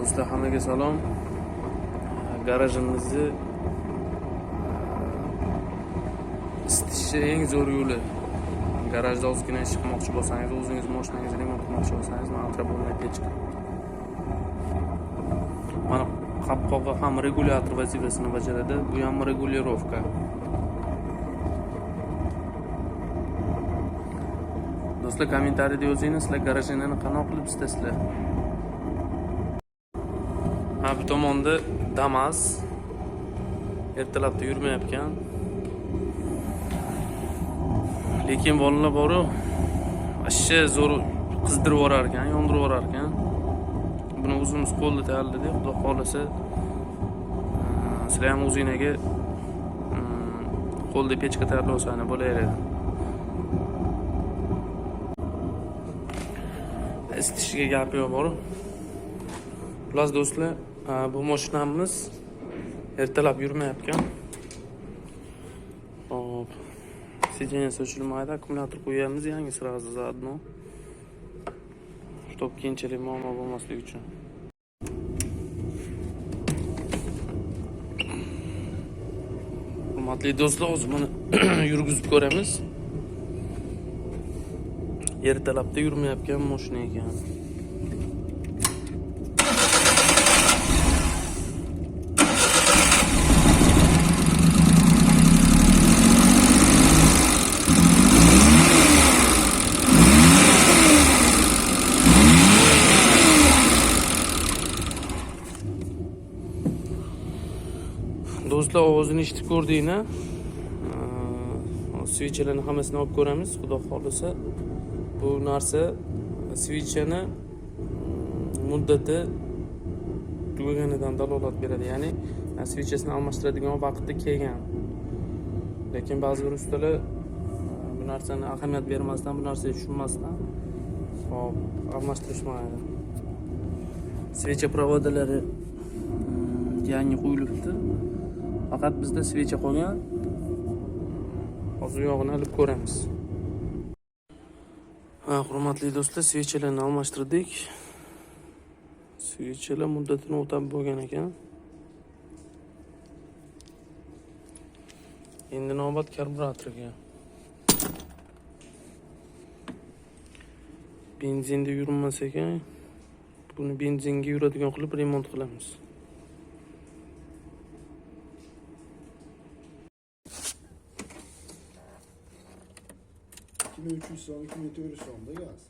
do'stlar hammaga salom. Garajimizni isitishni eng zo'r yo'li. Garajda ozgina ish qilmoqchi bo'lsangiz o'zingiz moshinangizni remont qilmoqchi bo'lsangiz mantra bo'lmay pechka mana qopqog'i ham regulyator vazifasini bajaradi. Bu ham regulirovka do'stlar kommentariyda yozinglar sizlar garajinglarni qanaqa qilib isitasizlar Abi Domon'da Damaz. Her tarafta yürüme yapken. Lekin boluna boru aşı zor kızdırıp orarken, yondurup orarken. Buni o'zimiz qo'lda tayyorladik. Xudo xohlasa sizlar ham o'zinglarga qo'lda pechka tayyorlasani bo'laveradi. Isitishga gapi yo'q bor. Xullas do'stlar, bu mashinamiz ertalab yurmayotgan hop. Сиденье sochilmaydi akkumulyator qo'yamiz yangi сразу заодно чтоб keyinchalik muammo bo'lmasligi uchun. Hurmatli do'stlar hozir buni yurgizib ko'ramiz. Ertalabda yurmayotgan mashina ekan. Do'stlar ovozini eshitib ko'rdinglar. Svichalarni hammasini olib ko'ramiz xudo xohlasa. Bu narsa svichani muddati tugaganidan dalolat beradi. Ya'ni svichasini almashtiradigan vaqti kelgan. Lekin ba'zi bir ustalar bu narsani ahamiyat bermasdan bu narsaga tushunmasdan hop almashtirishmaydi. Svecha provodalari yangi qo'yilibdi faqat bizda svecha qolgan. Hozir u yog'ini ilib ko'ramiz. Ha hurmatli do'stlar svechalarni almashtirdik. Svechalar muddatini o'tab bo'lgan ekan. Endi navbat karburatorga benzinda yurmas ekan. Buni benzinga yuradigan qilib remont qilamiz. Kimi 300 son, kimi 400 son da yaz.